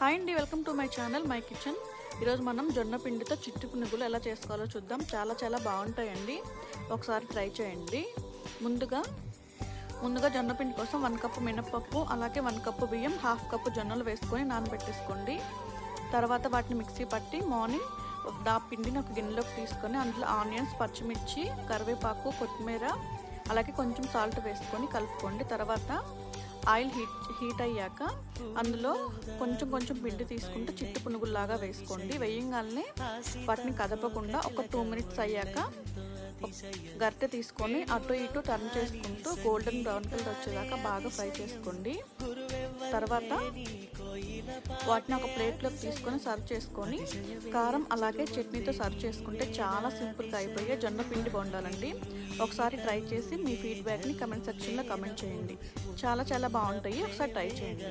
Hi అండి welcome to my channel my kitchen. ఈరోజు మనం జొన్న పిండితో చిట్టు పునుగులు ఎలా చేసుకోవాలో చూద్దాం. చాలా చాలా బాగుంటాయండి. ఒకసారి ట్రై చేయండి. ముందుగా ముందుగా జొన్న పిండి కోసం వన్ కప్పు మినప్పప్పు అలాగే వన్ కప్పు బియ్యం హాఫ్ కప్పు జొన్నలు వేసుకొని నానబెట్టేసుకోండి. తర్వాత వాటిని మిక్సీ పట్టి మార్నింగ్ దా పిండిని ఒక గిన్నెలోకి తీసుకొని అందులో ఆనియన్స్ పచ్చిమిర్చి కరివేపాకు కొత్తిమీర అలాగే కొంచెం సాల్ట్ వేసుకొని కలుపుకోండి. తర్వాత ఆయిల్ హీట్ హీట్ అయ్యాక అందులో కొంచెం కొంచెం పిండి తీసుకుంటూ చిట్టు పునుగుల్లాగా వేసుకోండి. వేయంగానే వాటిని కదపకుండా ఒక టూ మినిట్స్ అయ్యాక గరిటె తీసుకొని అటు ఇటు టర్న్ చేసుకుంటూ గోల్డెన్ బ్రౌన్ కలర్ వచ్చేదాకా బాగా ఫ్రై చేసుకోండి. తర్వాత వాటిని ఒక ప్లేట్లోకి తీసుకొని సర్వ్ చేసుకొని కారం అలాగే చట్నీతో సర్వ్ చేసుకుంటే చాలా సింపుల్గా అయిపోయే జొన్న పిండి బొండాలండి ఒకసారి ట్రై చేసి మీ ఫీడ్బ్యాక్ని కమెంట్ సెక్షన్లో కమెంట్ చేయండి. చాలా చాలా బాగుంటాయి. ఒకసారి ట్రై చేయండి.